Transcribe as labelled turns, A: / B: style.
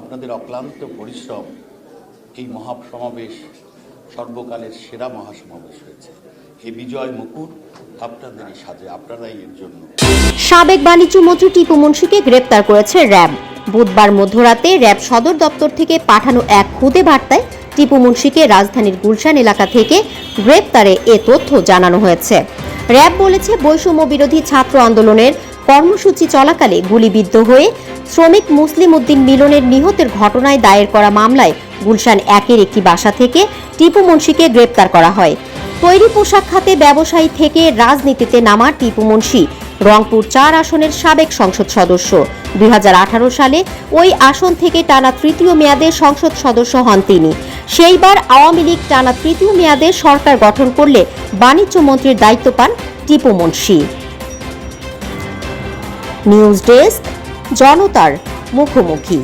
A: আপনাদের অক্লান্ত পরিশ্রম এই মহাসমাবেশ সর্বকালের সেরা মহাসমাবেশ হয়েছে। এই বিজয় মুকুট, আপনাদেরই সাজে, আপনারাই এর জন্য।
B: সাবেক বাণিজ্য মন্ত্রী টিপু মুন্সিকে গ্রেপ্তার করেছে র্যাব। বুধবার মধ্যরাতে র্যাব সদর দপ্তর থেকে পাঠানো এক খুদে বার্তায় টিপু মুন্সিকে রাজধানীর গুলশান এলাকা থেকে গ্রেপ্তারে এ তথ্য জানানো হয়েছে। র্যাব বলেছে বৈষম্য বিরোধী ছাত্র আন্দোলনের কর্মসূচি চলাকালে গুলিবিদ্ধ হয়ে শ্রমিক মুসলিম উদ্দিন মিলনের নিহতের ঘটনায় দায়ের করা মামলায় গুলশান একের একটি বাসা থেকে টিপু মুন্সিকে গ্রেপ্তার করা হয়। তৈরি পোশাক খাতে ব্যবসায়ী থেকে রাজনীতিতে নামা টিপু মুন্সি, রংপুর চার আসনের সাবেক সংসদ সদস্য। দুই হাজার আঠারো সালে ওই আসন থেকে টানা তৃতীয় মেয়াদে সংসদ সদস্য হন তিনি। সেইবার আওয়ামী লীগ টানা তৃতীয় মেয়াদে সরকার গঠন করলে বাণিজ্য মন্ত্রীর দায়িত্ব পান টিপু মুন্সি। নিউজ ডেস্ক জনতার মুখোমুখি।